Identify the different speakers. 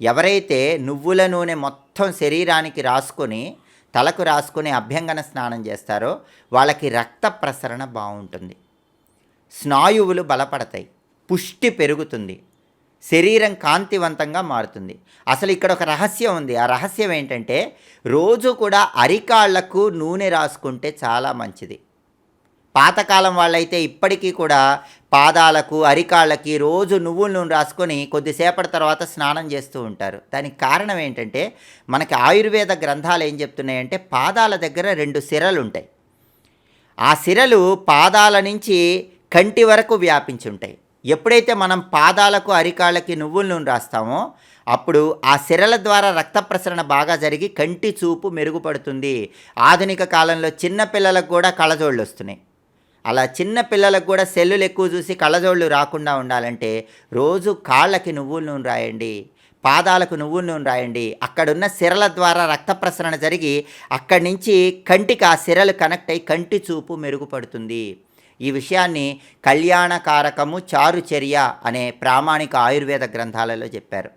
Speaker 1: ఎవరైతే నువ్వుల నూనె మొత్తం శరీరానికి రాసుకొని తలకు రాసుకొని అభ్యంగన స్నానం చేస్తారో వాళ్ళకి రక్త ప్రసరణ బాగుంటుంది. స్నాయువులు బలపడతాయి. పుష్టి పెరుగుతుంది. శరీరం కాంతివంతంగా మారుతుంది. అసలు ఇక్కడ ఒక రహస్యం ఉంది. ఆ రహస్యం ఏంటంటే రోజు కూడా అరికాళ్ళకు నూనె రాసుకుంటే చాలా మంచిది. పాతకాలం వాళ్ళైతే ఇప్పటికీ కూడా పాదాలకు అరికాళ్ళకి రోజు నువ్వుల నూనె రాసుకొని కొద్దిసేపటి తర్వాత స్నానం చేస్తూ ఉంటారు. దానికి కారణం ఏంటంటే మనకి ఆయుర్వేద గ్రంథాలు ఏం చెప్తున్నాయంటే పాదాల దగ్గర రెండు సిరలు ఉంటాయి. ఆ సిరలు పాదాల నుంచి కంటి వరకు వ్యాపించి ఉంటాయి ఎప్పుడైతే మనం పాదాలకు అరికాళ్ళకి నువ్వుల నూనె రాస్తామో అప్పుడు ఆ సిరల ద్వారా రక్త ప్రసరణ బాగా జరిగి కంటి చూపు మెరుగుపడుతుంది. ఆధునిక కాలంలో చిన్న పిల్లలకు కూడా కళ్ళజోళ్ళు వస్తున్నాయి. అలా చిన్న పిల్లలకు కూడా సెల్లులు ఎక్కువ చూసి కళ్ళజోళ్ళు రాకుండా ఉండాలంటే రోజు కాళ్ళకి నువ్వుల నూనె రాయండి పాదాలకు నువ్వుల నూనె రాయండి. అక్కడున్న సిరల ద్వారా రక్త ప్రసరణ జరిగి అక్కడి నుంచి కంటికి ఆ సిరలు కనెక్ట్ అయ్యి కంటి చూపు మెరుగుపడుతుంది. ఈ విషయాన్ని కళ్యాణకారకము చారుచర్య అనే ప్రామాణిక ఆయుర్వేద గ్రంథాలలో చెప్పారు.